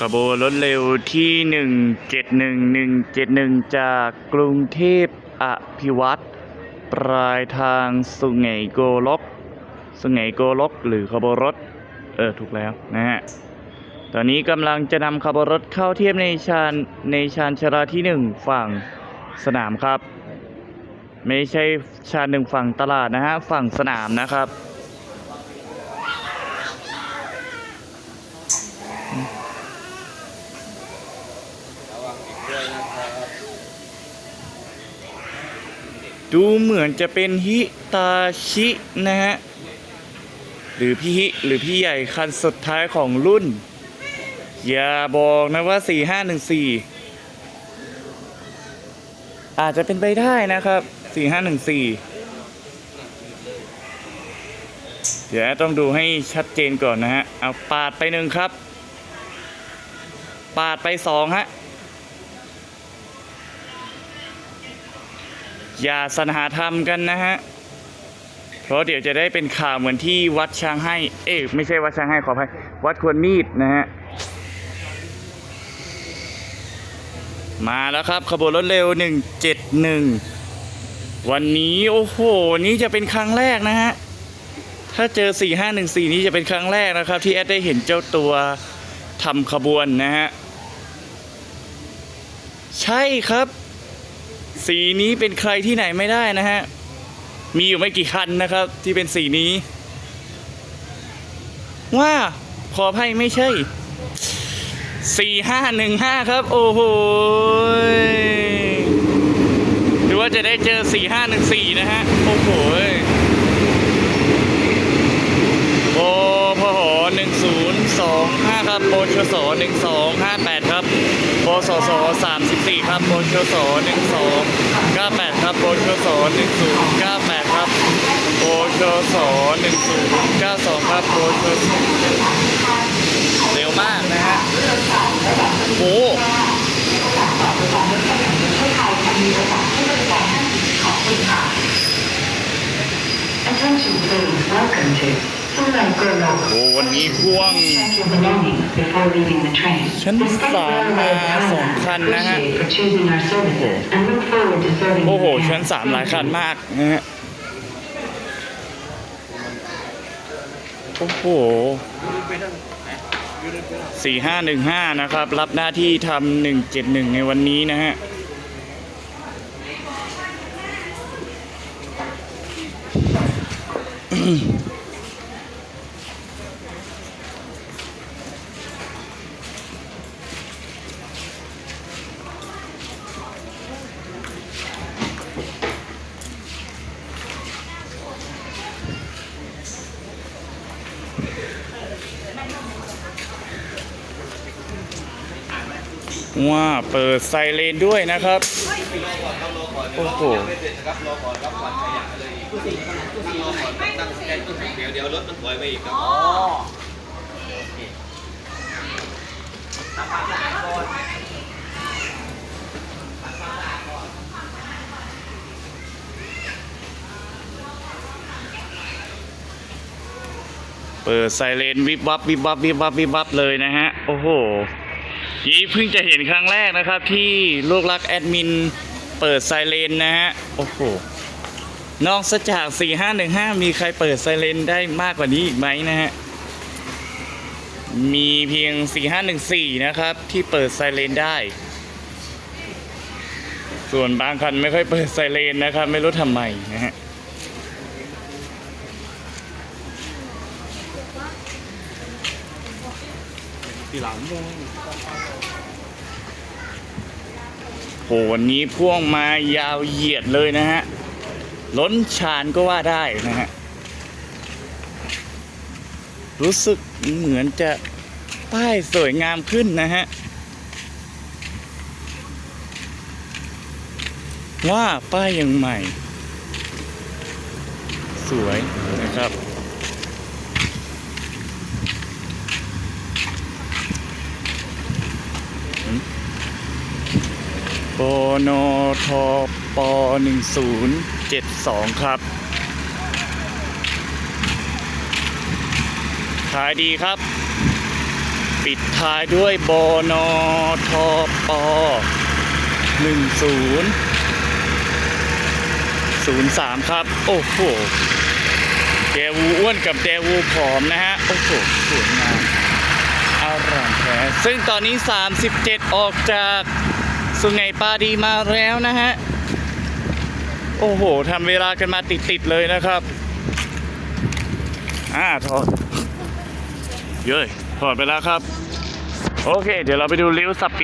ขบวนรถเร็วที่ 171171 จากกรุงเทพอภิวัตรปลายทางสุไหงโกลก สุไหงโกลก หรือขบวนรถ เออ ถูกแล้วนะฮะ ตอนนี้กำลังจะนำขบวนรถเข้าเทียบในชานในชานชาลาที่หนึ่งฝั่งสนามครับ ไม่ใช่ชานหนึ่งฝั่งตลาดนะฮะ ฝั่งสนามนะครับ ดูเหมือนจะเป็นฮิตาชินะฮะ หรือพี่ฮิหรือพี่ใหญ่คันสุดท้ายของรุ่น อย่าบอกนะว่า 4514 อาจจะเป็นไปได้นะครับ 4514 เดี๋ยวต้องดูให้ชัดเจนก่อนนะฮะ เอาปาดไปหนึ่งครับ ปาดไปสองฮะ อย่าสนหาทำกันนะฮะ เพราะเดี๋ยวจะได้เป็นข่าวเหมือนที่วัดช้างให้ เอ๊ะไม่ใช่วัดช้างให้ขออภัยวัดควรมีดนะฮะ มาแล้วครับขบวนรถเร็ว 171 วันนี้โอ้โห นี่จะเป็นครั้งแรกนะฮะ ถ้าเจอ 4514 นี้จะเป็นครั้งแรกนะครับ ที่แอดได้เห็นเจ้าตัวทำขบวนนะฮะ ใช่ครับ สีนี้เป็นใครที่ไหนไม่ได้นะฮะ มีอยู่ไม่กี่คันนะครับ ที่เป็นสีนี้ ว่าขออภัยไม่ใช่สี่ห้าหนึ่งห้าครับ โอ้โหยหรือว่าจะได้เจอสี่ห้าหนึ่งสี่นะฮะ โอ้โหยโอพหหนึ่งศูนย์สองห้าครั บโบชสหนึ่งสองห้าแปดครับโบสสสามสิบสี่ครับโบชสหนึ่งสองเก้าแปดครับโบชสหนึ่งศูนย์เก้าแปดครับโบชสหนึ่งศูนย์เก้าสองครับโบชสเร็วมากนะฮะโอ้โห Attention please, welcome to โอ้วันนี้พ่วงชั้นสามมาสองคันนะฮะ โอ้โห ชั้นสามหลายคันมากนะฮะ โอ้โหสี่ห้าหนึ่งห้านะครับ รับหน้าที่ทำหนึ่งเจ็ดหนึ่งในวันนี้นะฮะอืม ว่าเปิดไซเรนด้วยนะครับโอ้โหเดี๋ยวเดี๋ยวรถมันถอยไปอีกครับเปิดไซเรนวิบวับวิบวับวิบวับวิบวับเลยนะฮะ โอ้โห นี่เพิ่งจะเห็นครั้งแรกนะครับ ที่ลูกรักแอดมินเปิดไซเรนนะฮะ โอ้โห นอกจาก 4515 มีใครเปิดไซเรนได้มากกว่านี้อีกไหมนะฮะ มีเพียง 4514 นะครับ ที่เปิดไซเรนได้ ส่วนบางคันไม่ค่อยเปิดไซเรนนะครับ ไม่รู้ทำไมนะฮะ โหวันนี้พ่วงมายาวเหยียดเลยนะฮะ ล้นชานก็ว่าได้นะฮะ รู้สึกเหมือนจะป้ายสวยงามขึ้นนะฮะ ว่าป้ายยังใหม่ สวยนะครับ ปนทปหนึ่งศูนย์เจ็ดสองครับ ขายดีครับ ปิดท้ายด้วยบนทปหนึ่งศูนย์ศูนย์สามครับ โอ้โหเดวูอ้วนกับเดวูผอมนะฮะ โอ้โห สวยงามอร่ามแท้ซึ่งตอนนี้ 37 ออกจาก สุไหงปาดีมาแล้วนะฮะ โอ้โหทำเวลากันมาติดๆเลยนะครับ อ่าถอดเย้ยถอดไปแล้วครับ โอเค เดี๋ยวเราไปดูริ้วสับปิน